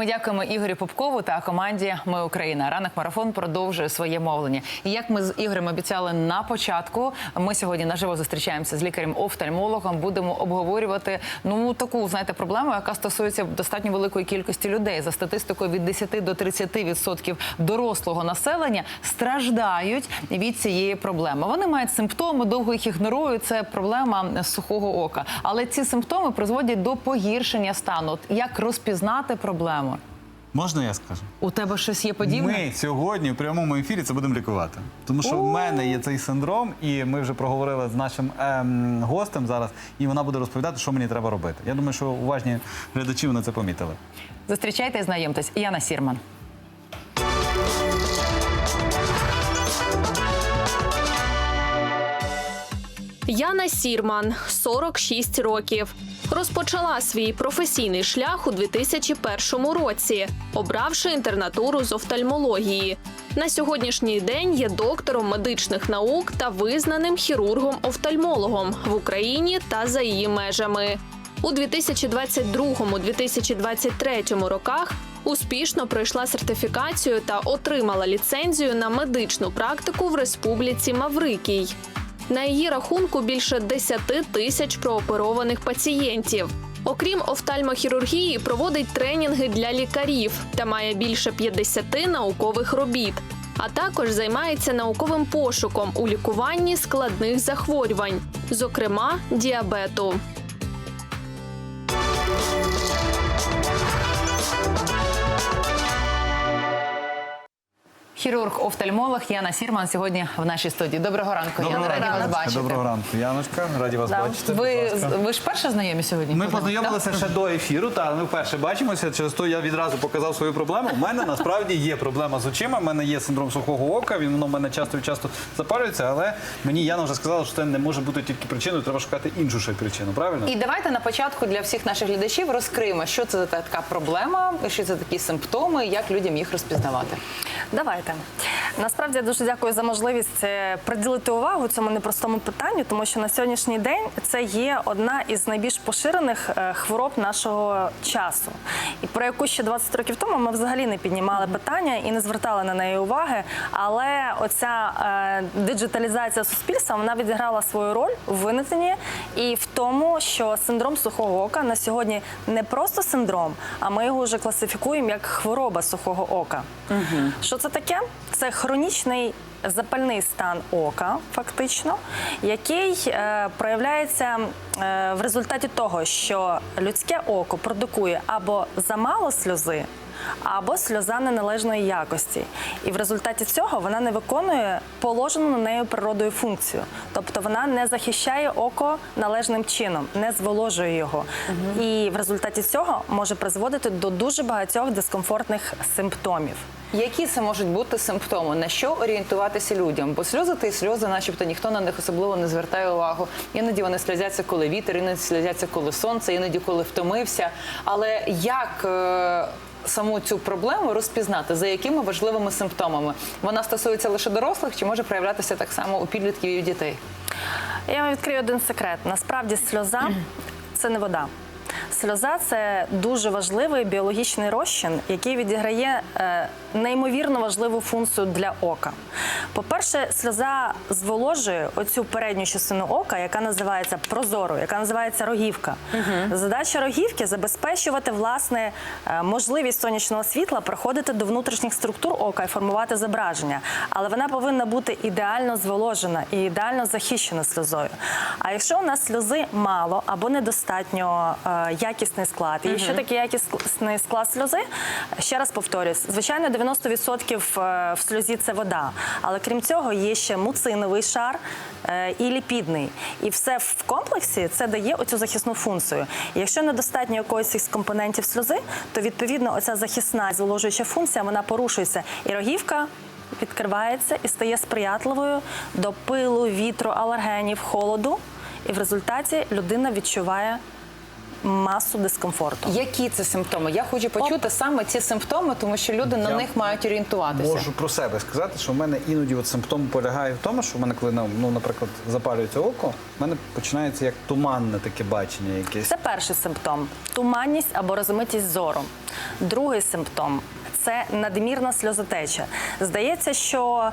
Ми дякуємо Ігорю Попкову та команді Ми Україна. Ранок марафон продовжує своє мовлення. І як ми з Ігорем обіцяли на початку, ми сьогодні наживо зустрічаємося з лікарем-офтальмологом. Будемо обговорювати ну таку знаєте проблему, яка стосується достатньо великої кількості людей. За статистикою від 10 до 30% дорослого населення страждають від цієї проблеми. Вони мають симптоми, довго їх ігнорують. Це проблема сухого ока. Але ці симптоми призводять до погіршення стану. От як розпізнати проблему? Можна я скажу? У тебе щось є подібне? Ми сьогодні в прямому ефірі це будемо лікувати. Тому що в мене є цей синдром, і ми вже проговорили з нашим ем, гостем зараз, і вона буде розповідати, що мені треба робити. Я думаю, що уважні глядачі вони це помітили. Зустрічайте і знайомтесь. Яна Сірман. Яна Сірман, 46 років. Розпочала свій професійний шлях у 2001 році, обравши інтернатуру з офтальмології. На сьогоднішній день є доктором медичних наук та визнаним хірургом-офтальмологом в Україні та за її межами. У 2022-2023 роках успішно пройшла сертифікацію та отримала ліцензію на медичну практику в Республіці Маврикій. На її рахунку більше 10 тисяч прооперованих пацієнтів. Окрім офтальмохірургії, проводить тренінги для лікарів та має більше 50 наукових робіт. А також займається науковим пошуком у лікуванні складних захворювань, зокрема діабету. Хірург-офтальмолог Яна Сірман сьогодні в нашій студії. Доброго ранку. Яна, раді вас бачити. Доброго ранку, Яночка. Раді вас бачити. Ви, ви ж перше знайомі сьогодні? Ми познайомилися ще до ефіру, та ми вперше бачимося. Через то я відразу показав свою проблему. У мене насправді є проблема з очима. У мене є синдром сухого ока. Він воно в мене часто і часто запалюється, але мені Яна вже сказала, що це не може бути тільки причиною. Треба шукати іншу ще причину. Правильно? І давайте на початку для всіх наших глядачів розкриємо, що це за така проблема, що це такі симптоми, як людям їх розпізнавати. Давайте. Насправді я дуже дякую за можливість е, приділити увагу цьому непростому питанню, тому що на сьогоднішній день це є одна із найбільш поширених е, хвороб нашого часу, і про яку ще 20 років тому ми взагалі не піднімали питання і не звертали на неї уваги. Але оця е, диджиталізація суспільства вона відіграла свою роль у виникненні і в тому, що синдром сухого ока на сьогодні не просто синдром, а ми його вже класифікуємо як хвороба сухого ока. Що це таке? Це хронічний запальний стан ока, фактично, який е, проявляється е, в результаті того, що людське око продукує або замало сльози. Або сльоза неналежної якості, і в результаті цього вона не виконує положену на нею природою функцію, тобто вона не захищає око належним чином, не зволожує його, і в результаті цього може призводити до дуже багатьох дискомфортних симптомів. Які це можуть бути симптоми? На що орієнтуватися людям? Бо сльози та й сльози, начебто ніхто на них особливо не звертає увагу. Іноді вони сльозяться, коли вітер, іноді сльозяться, коли сонце, іноді коли втомився. Але як е, саму цю проблему розпізнати, за якими важливими симптомами? Вона стосується лише дорослих чи може проявлятися так само у підлітків і у дітей? Я вам відкрию один секрет. Насправді сльоза це не вода. Сльоза це дуже важливий біологічний розчин, який відіграє е, неймовірно важливу функцію для ока. По-перше, сльоза зволожує оцю передню частину ока, яка називається прозорою, яка називається рогівка. Задача рогівки забезпечувати власне е, можливість сонячного світла проходити до внутрішніх структур ока і формувати зображення. Але вона повинна бути ідеально зволожена і ідеально захищена сльозою. А якщо у нас сльози мало або недостатньо е, якісний склад, і що таке якісний склад сльози? Ще раз повторюсь, звичайно, 90% е, в сльозі це вода, але крім цього є ще муциновий шар е, і ліпідний. І все в комплексі це дає оцю захисну функцію. Якщо недостатньо якоїсь із компонентів сльози, то відповідно оця захисна зволожуюча функція вона порушується. І рогівка відкривається і стає сприятливою до пилу, вітру, алергенів, холоду. І в результаті людина відчуває масу дискомфорту. Які це симптоми? Я хочу почути саме ці симптоми, тому що люди на Я них мають орієнтуватися. Можу про себе сказати, що в мене іноді от симптом полягає в тому, що в мене, коли ну, наприклад, запалюється око, в мене починається як туманне таке бачення якесь. Це перший симптом туманність або розмитість зору. Другий симптом. Це надмірна сльозотеча. Здається, що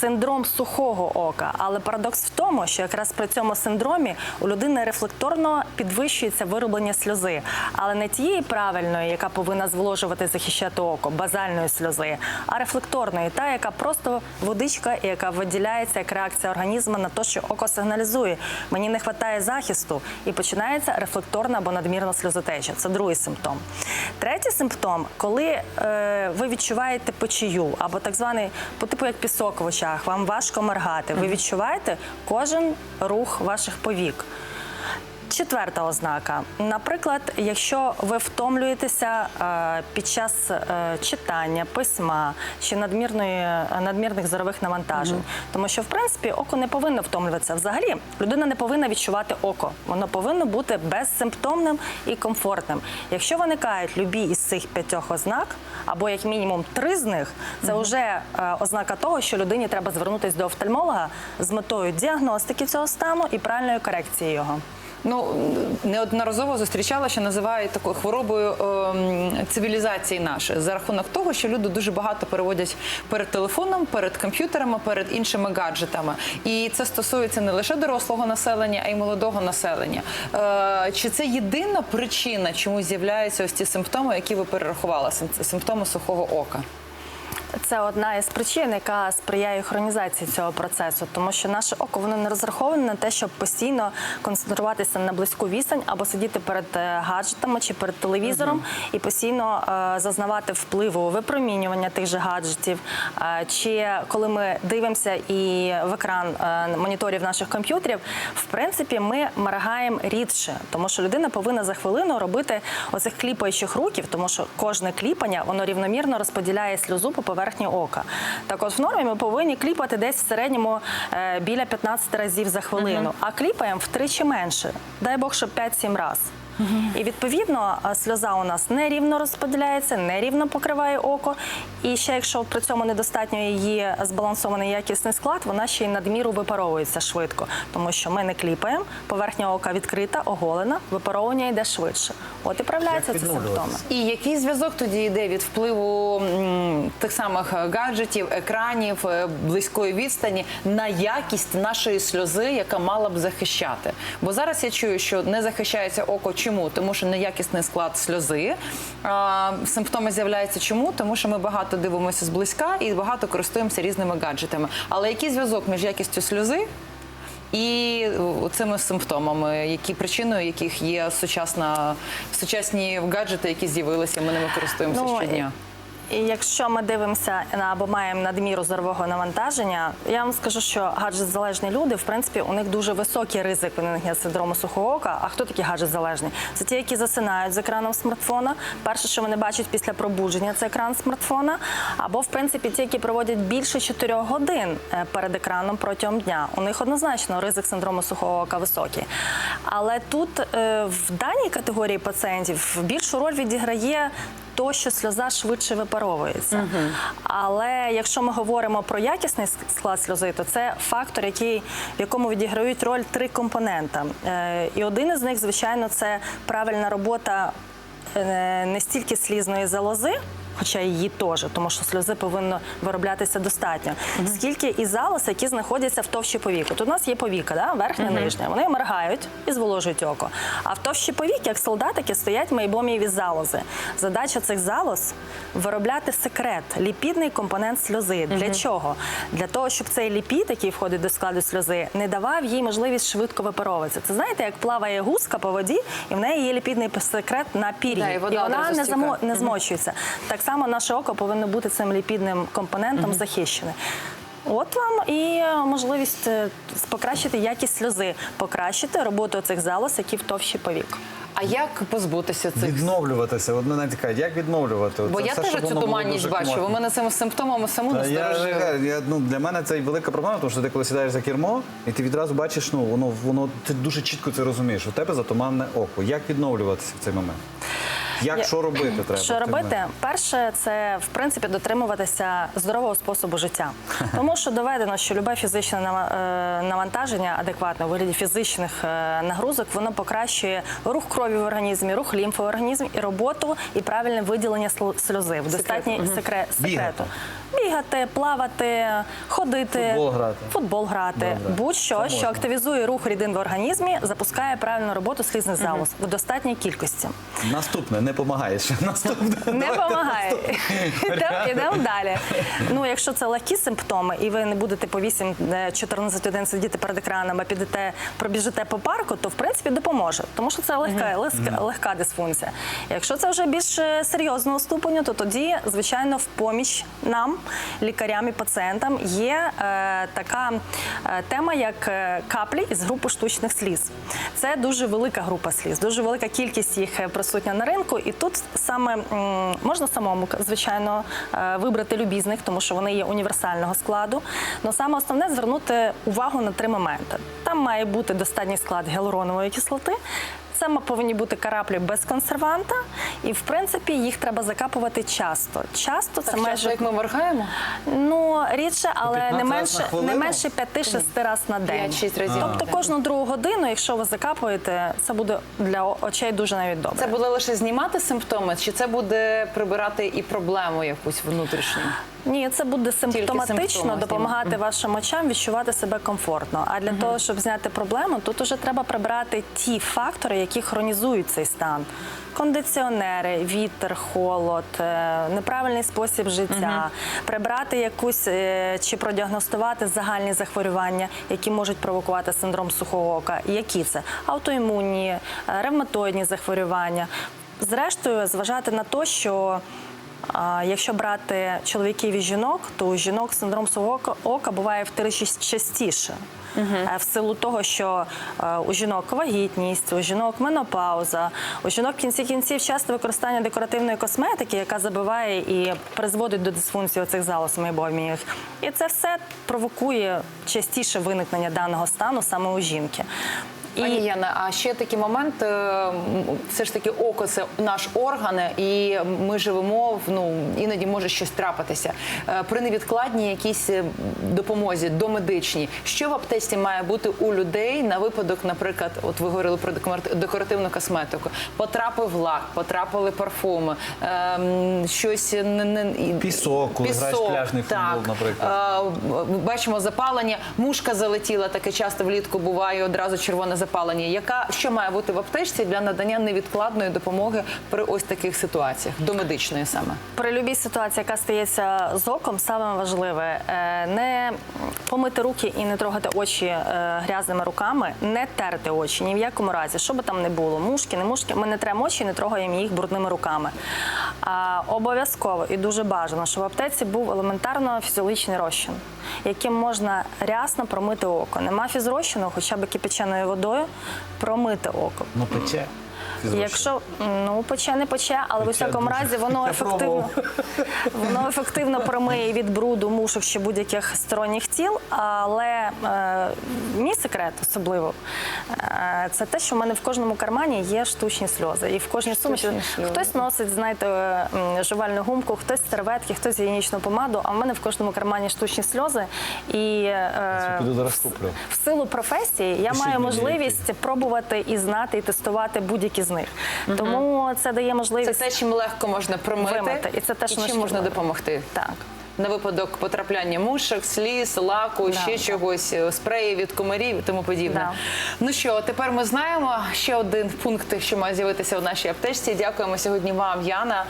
синдром сухого ока, але парадокс в тому, що якраз при цьому синдромі у людини рефлекторно підвищується вироблення сльози, але не тієї правильної, яка повинна зволожувати, захищати око, базальної сльози, а рефлекторної, та яка просто водичка, яка виділяється як реакція організму на те, що око сигналізує. Мені не вистачає захисту, і починається рефлекторна або надмірна сльозотеча. Це другий симптом. Третій симптом, коли е, ви відчуваєте печію, або так званий по типу як пісок в очах, вам важко моргати. Ви відчуваєте кожен рух ваших повік. Четверта ознака. Наприклад, якщо ви втомлюєтеся е, під час е, читання, письма чи надмірної, надмірних зорових навантажень, тому що в принципі око не повинно втомлюватися. Взагалі, людина не повинна відчувати око. Воно повинно бути безсимптомним і комфортним. Якщо виникають любі із цих п'ятьох ознак, або як мінімум три з них, це вже е, ознака того, що людині треба звернутися до офтальмолога з метою діагностики цього стану і правильної корекції його. Ну неодноразово зустрічала, що називають такою хворобою ем, цивілізації нашої за рахунок того, що люди дуже багато переводять перед телефоном, перед комп'ютерами, перед іншими гаджетами. І це стосується не лише дорослого населення, а й молодого населення. Е, чи це єдина причина, чому з'являються ось ці симптоми, які ви перерахували, симптоми сухого ока? Це одна із причин, яка сприяє хронізації цього процесу, тому що наше око воно не розраховане на те, щоб постійно концентруватися на близьку відстань або сидіти перед е, гаджетами чи перед телевізором і постійно е, зазнавати впливу випромінювання тих же гаджетів. Е, чи коли ми дивимося і в екран е, моніторів наших комп'ютерів, в принципі, ми моргаємо рідше, тому що людина повинна за хвилину робити оцих кліпаючих руків, тому що кожне кліпання воно рівномірно розподіляє сльозу по поверхні ока. Так от в нормі ми повинні кліпати десь в середньому е, біля 15 разів за хвилину, а кліпаємо втричі менше. Дай Бог, щоб 5-7 разів. І відповідно е, сльоза у нас нерівно розподіляється, нерівно покриває око. І ще якщо при цьому недостатньо її збалансований якісний склад, вона ще й надміру випаровується швидко, тому що ми не кліпаємо, поверхня ока відкрита, оголена, випаровування йде швидше. От і проявляються ці симптоми. І який зв'язок тоді йде від впливу м, тих самих е, гаджетів, екранів, е, близької відстані на якість нашої сльози, яка мала б захищати? Бо зараз я чую, що не захищається око. Чому? Тому що неякісний склад сльози. А, симптоми з'являються чому? Тому що ми багато дивимося зблизька і багато користуємося різними гаджетами. Але який зв'язок між якістю сльози? І цими симптомами, які причиною яких є сучасна сучасні гаджети, які з'явилися, ми ними користуємося Ну, щодня. Якщо ми дивимося на або маємо надміру зорового навантаження, я вам скажу, що гаджет-залежні люди, в принципі, у них дуже високий ризик виникнення синдрому сухого ока. А хто такі гаджет-залежні? Це ті, які засинають з екраном смартфона. Перше, що вони бачать після пробудження, це екран смартфона. Або, в принципі, ті, які проводять більше 4 годин е, перед екраном протягом дня. У них однозначно ризик синдрому сухого ока високий. Але тут е, в даній категорії пацієнтів більшу роль відіграє то, що сльоза швидше випаровується. Але якщо ми говоримо про якісний склад сльози, то це фактор, який, в якому відіграють роль три компонента. Е, І один із них, звичайно, це правильна робота е, не стільки слізної залози. Хоча її теж, тому що сльози повинно вироблятися достатньо. Скільки і залоз, які знаходяться в товщі повіку. Тут у нас є повіка, да? верхня, нижня. Вони моргають і зволожують око. А в товщі повік, як солдатики, стоять мейбомієві залози. Задача цих залоз виробляти секрет, ліпідний компонент сльози. Для чого? Для того, щоб цей ліпід, який входить до складу сльози, не давав їй можливість швидко випаровуватися. Це знаєте, як плаває гуска по воді, і в неї є ліпідний секрет на пір'ї. Да, і вода вона не, замо... не змочується. Так само наше око повинно бути цим ліпідним компонентом захищене. От вам і е, можливість е, покращити якість сльози, покращити роботу цих залоз, які в товщі повік. А як позбутися цих? Відновлюватися. От мене цікавить, як відновлювати? Бо Це я все, теж цю туманність бачу. У мене цими симптомами саму Та я, я, ну, для мене це велика проблема, тому що ти коли сідаєш за кермо, і ти відразу бачиш, ну воно воно ти дуже чітко це розумієш. У тебе затуманне око. Як відновлюватися в цей момент? Як що робити треба? Що робити? Перше, це в принципі дотримуватися здорового способу життя, тому що доведено, що любе фізичне е, навантаження адекватне у вигляді фізичних е, нагрузок, воно покращує рух крові в організмі, рух лімфи в організмі і роботу, і правильне виділення сльози. В достатній секре- секрету. Бігати, плавати, ходити, Футбол грати. футбол грати, будь-що, що активізує рух рідин в організмі, запускає правильну роботу слізних залоз в достатній кількості. Наступне не помагаєш. Наступне Не допомагає. йдемо далі. Ну, якщо це легкі симптоми, і ви не будете по 8-14 годин сидіти перед екраном, а підете, пробіжите по парку, то в принципі допоможе, тому що це легка, легка, легка дисфункція. Якщо це вже більш е, серйозного ступеню, то тоді, звичайно, в поміч нам, лікарям і пацієнтам, є е, така е, тема, як е, каплі із групи штучних сліз. Це дуже велика група сліз, дуже велика кількість їх е, присутня на ринку. І тут саме можна самому, звичайно, е, вибрати любізних, тому що вони є універсального складу. Але саме основне звернути увагу на три моменти. Там має бути достатній склад гіалуронової кислоти. Це м- повинні бути караплі без консерванта, і в принципі їх треба закапувати часто. Часто це Так майже часто, як ми моргаємо? Ну, рідше, але не менше, не менше 5-6 разів на день. 5-6 разів Тобто кожну другу годину, якщо ви закапуєте, це буде для очей дуже навіть добре. Це буде лише знімати симптоми, чи це буде прибирати і проблему якусь внутрішню? Ні, це буде симптоматично допомагати вашим очам відчувати себе комфортно. А для того, щоб зняти проблему, тут уже треба прибрати ті фактори, які хронізують цей стан. Кондиціонери, вітер, холод, е, неправильний спосіб життя, прибрати якусь е, чи продіагностувати загальні захворювання, які можуть провокувати синдром сухого ока. Які це аутоімунні, е, ревматоїдні захворювання. Зрештою, зважати на те, що якщо брати чоловіків і жінок, то у жінок синдром сухого ока- буває втричі частіше. Е, В силу того, що е, у жінок вагітність, у жінок менопауза, у жінок в кінці кінців часто використання декоративної косметики, яка забиває і призводить до дисфункції оцих залоз мейбоміїв. І це все провокує частіше виникнення даного стану саме у жінки. Пані Яна, а ще такий момент, е, все ж таки око це наш орган, і ми живемо в ну іноді може щось трапитися. Е, При невідкладній якійсь е, допомозі домедичній, що в аптеці має бути у людей на випадок, наприклад, от ви говорили про декор- декоративну косметику, потрапив лак, потрапили парфуми, е, щось не, не і- Пісок, коли граєш пляжний футбол, наприклад. Бачимо запалення, мушка залетіла, таке часто влітку буває одразу червоне запалення. Яка що має бути в аптечці для надання невідкладної допомоги при ось таких ситуаціях, до медичної саме? При любій ситуації, яка стається з оком, саме важливе е, не помити руки і не трогати очі е, грязними руками, не терти очі ні в якому разі, що би там не було, мушки, не мушки. Ми не тремо очі не трогаємо їх брудними руками. Обов'язково і дуже бажано, щоб в аптеці був елементарно фізіологічний розчин, яким можна рясно промити око. Нема фізрозчину, хоча б кипяченою водою промити око. Ну пече. Фізрозчин. Якщо ну пече, не пече, але в усякому разі воно ефективно воно ефективно промиє від бруду, мушок чи будь-яких сторонніх тіл. Але е, мій секрет особливо е, це те, що в мене в кожному кармані є штучні сльози. І в кожній сумочці хтось носить, знаєте, жувальну гумку, хтось серветки, хтось гігієнічну помаду. А в мене в кожному кармані штучні сльози. І е, куплю. в силу професії я Пишіть маю можливість пробувати і знати, і тестувати будь-які з них. Тому це дає можливість Це те, чим легко можна промити, Вимити, і це теж чим можна допомогти. так. На випадок потрапляння мушок, сліз, лаку, ще да. чогось, е, спреї від комарів і тому подібне. Да. Ну що, тепер ми знаємо ще один пункт, що має з'явитися в нашій аптечці. Дякуємо сьогодні вам, Яна.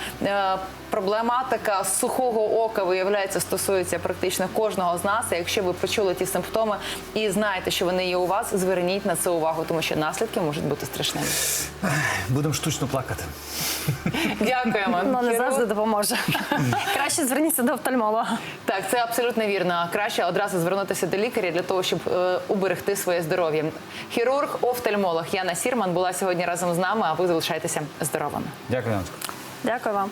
Проблематика сухого ока виявляється стосується практично кожного з нас. І якщо ви почули ті симптоми і знаєте, що вони є у вас, зверніть на це увагу, тому що наслідки можуть бути страшними. Будемо штучно плакати. Дякуємо. Ну не завжди допоможе. Краще зверніться до офтальмолога. Так, це абсолютно вірно. Краще одразу звернутися до лікаря для того, щоб е, уберегти своє здоров'я. Хірург, офтальмолог Яна Сірман була сьогодні разом з нами. А ви залишайтеся здоровими. Дякую, Дякую вам.